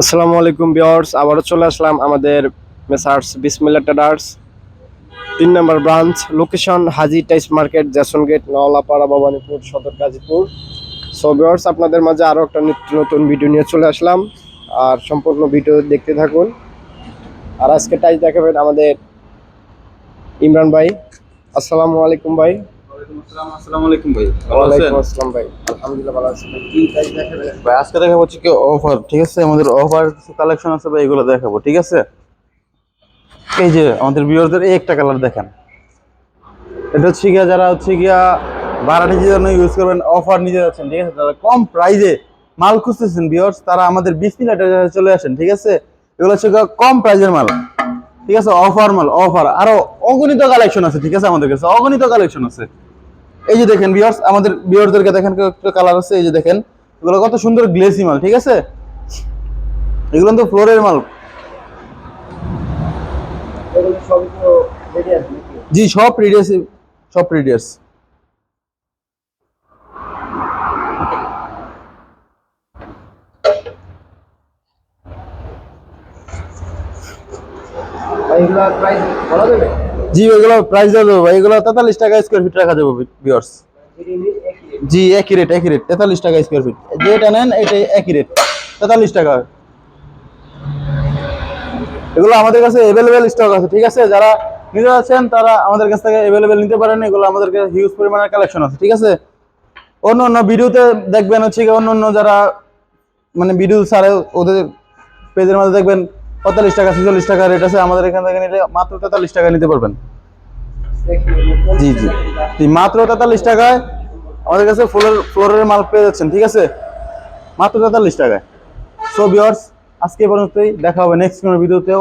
আসসালামু আলাইকুম বিয়ার্স আবারও চলে আসলাম আমাদের মেসার্স বিসমিল্লা ট্রেডার্স। তিন নম্বর ব্রাঞ্চ লোকেশন হাজি টাইস মার্কেট, জ্যাসন গেট নওলাপাড়া ভবানীপুর, সদর গাজীপুর। সো বিয়ার্স আপনাদের মাঝে আরও একটা নিত্য নতুন ভিডিও নিয়ে চলে আসলাম। আর সম্পূর্ণ ভিডিও দেখতে থাকুন। আর আজকে টাইস দেখাবেন আমাদের ইমরান ভাই। আসসালামু আলাইকুম ভাই। আসসালাম। আসসালামু আলাইকুম ভাই ভালো আছেন? ওয়ালাইকুম আসসালাম ভাই আলহামদুলিল্লাহ ভালো আছি কি টাইস দেখাবেন? ভাই আজকে দেখাবো হচ্ছে কি অফার ঠিক আছে? আমাদের অফার কালেকশন আছে ভাই এগুলো দেখাবো ঠিক আছে? এই যে আমাদের ভিউয়ারদের এই একটা কালার দেখেন। এটা হচ্ছে গিয়া যারা হচ্ছে গিয়া ভাড়াটি জন্য ইউজ করবেন অফার নিতে যাচ্ছেন ঠিক আছে? তারা কম প্রাইজে মাল খুঁজতেছেন ভিউয়ার্স তারা আমাদের বিশ মিনিটে চলে আসেন ঠিক আছে? এগুলো হচ্ছে কম প্রাইজের মাল ঠিক আছে? অফার মাল অফার আরও অগণিত কালেকশন আছে ঠিক আছে? আমাদের কাছে অগণিত কালেকশন আছে। এই যে দেখেন বিয়ার্স আমাদের বিয়ারদেরকে দেখেন একটা কালার আছে, এই যে দেখেন। এগুলো কত সুন্দর গ্লেসি মাল, ঠিক আছে? এগুলো তো ফ্লোরের মাল। জি, সব রিডিয়াস সব রিডিয়াস ভাই, এগুলো প্রাইস বলা যাবে? জি, এগুলো প্রাইস দেবো ভাই। এগুলো তেতাল্লিশ টাকা স্কোয়ার ফিট রাখা যাবে বিয়ার্স জি, একই রেট একই রেট তেতাল্লিশ টাকা স্কোয়ার ফিট যেটা নেন, এটাই একই রেট তেতাল্লিশ টাকা। এগুলো আমাদের কাছে অ্যাভেলেবেল স্টক আছে, ঠিক আছে? যারা নিতে যাচ্ছেন, তারা আমাদের কাছ থেকে অ্যাভেলেবেল নিতে পারেন। এগুলো আমাদের কাছে হিউজ পরিমাণের কালেকশন আছে, ঠিক আছে? অন্য অন্য ভিডিওতে দেখবেন হচ্ছে অন্য অন্য যারা মানে ভিডিও ছাড়ে, ওদের পেজের মধ্যে দেখবেন পঁয়তাল্লিশ টাকা, ছেচল্লিশ টাকা রেট আছে। আমাদের এখান থেকে নিলে মাত্র তেতাল্লিশ টাকা নিতে পারবেন। জি জি। মাত্র তেতাল্লিশ টাকায় আমাদের কাছে ফ্লোরের ফ্লোরের মাল পেয়ে যাচ্ছেন, ঠিক আছে? মাত্র তেতাল্লিশ টাকায়। সো বিয়ার্স আজকে পর্যন্তই। দেখা হবে নেক্সট কোনো ভিডিওতেও